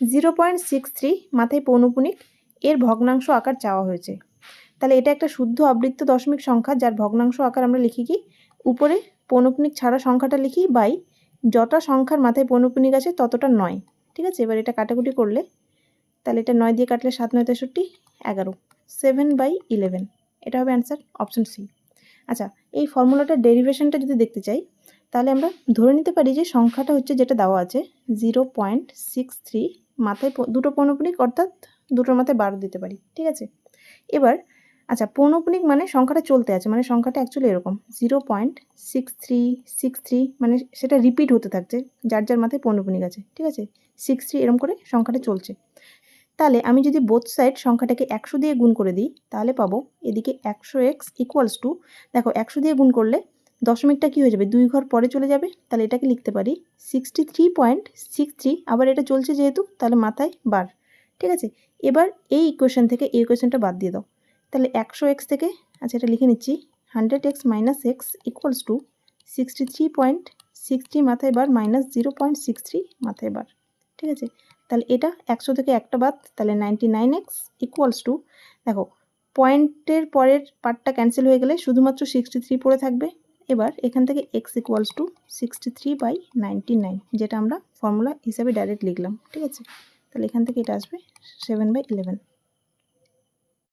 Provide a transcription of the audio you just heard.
Zero point six three মাথায় পৌনপুনিক, এর ভগ্নাংশ আকার চাওয়া হয়েছে। তাহলে এটা একটা শুদ্ধ আবৃত্ত দশমিক সংখ্যা, যার ভগ্নাংশ আকার আমরা লিখি কি? উপরে পৌনপুনিক ছাড়া সংখ্যাটা লিখি বাই, যটা সংখ্যার মাথায় পৌনপুনিক আছে ততটা নয়। ঠিক আছে? এবার এটা কাটাকুটি করলে, তাহলে এটা নয় দিয়ে কাটলে সাত, নয়, তেষট্টি, এগারো। Seven by eleven. এটা হবে অ্যান্সার অপশন সি। আচ্ছা এই ফর্মুলাটার ডেরিভেশনটা যদি দেখতে চাই তাহলে আমরা ধরে নিতে পারি যে সংখ্যাটা হচ্ছে যেটা দেওয়া আছে, জিরো পয়েন্ট সিক্স থ্রি, মাথায় দুটো পৌনপুনিক অর্থাৎ দুটোর মাথায় বারো দিতে পারি, ঠিক আছে? এবার আচ্ছা পৌনপুনিক মানে সংখ্যাটা চলতে আছে মানে সংখ্যাটা অ্যাকচুয়ালি এরকম, zero point six three six three মানে সেটা রিপিট হতে থাকছে, যার যার মাথায় পৌনপুনিক আছে, ঠিক আছে? সিক্স থ্রি এরকম করে সংখ্যাটা চলছে। তাহলে আমি যদি বোথ সাইড সংখ্যাটাকে একশো দিয়ে গুণ করে দিই, তাহলে পাবো এদিকে একশো এক্স ইকুয়ালস টু দেখো একশো দিয়ে গুণ করলে দশমিকটা কী হয়ে যাবে? দুই ঘর পরে চলে যাবে, তাহলে এটাকে লিখতে পারি sixty three point six three আবার এটা চলছে যেহেতু, তাহলে মাথায় বার। ঠিক আছে? এবার এই ইকুয়েশন থেকে এই ইকুয়েশনটা বাদ দিয়ে দাও। তাহলে একশো এক্স থেকে আচ্ছা এটা লিখে নিচ্ছি hundred x minus x equals to sixty three point মাথায় বার minus zero point six three মাথায় বার। ঠিক আছে? তাহলে এটা একশো থেকে একটা বাদ, তাহলে নাইনটি নাইন এক্স টু দেখো পয়েন্টের পরের পার্টটা ক্যান্সেল হয়ে গেলে শুধুমাত্র সিক্সটি থ্রি পড়ে থাকবে এবার এখান থেকে x equals to sixty three by ninety nine যেটা আমরা ফর্মুলা হিসাবে ডাইরেক্ট লিখলাম, ঠিক আছে? তাহলে এখান থেকে এটা আসবে সেভেন বাই ইলেভেন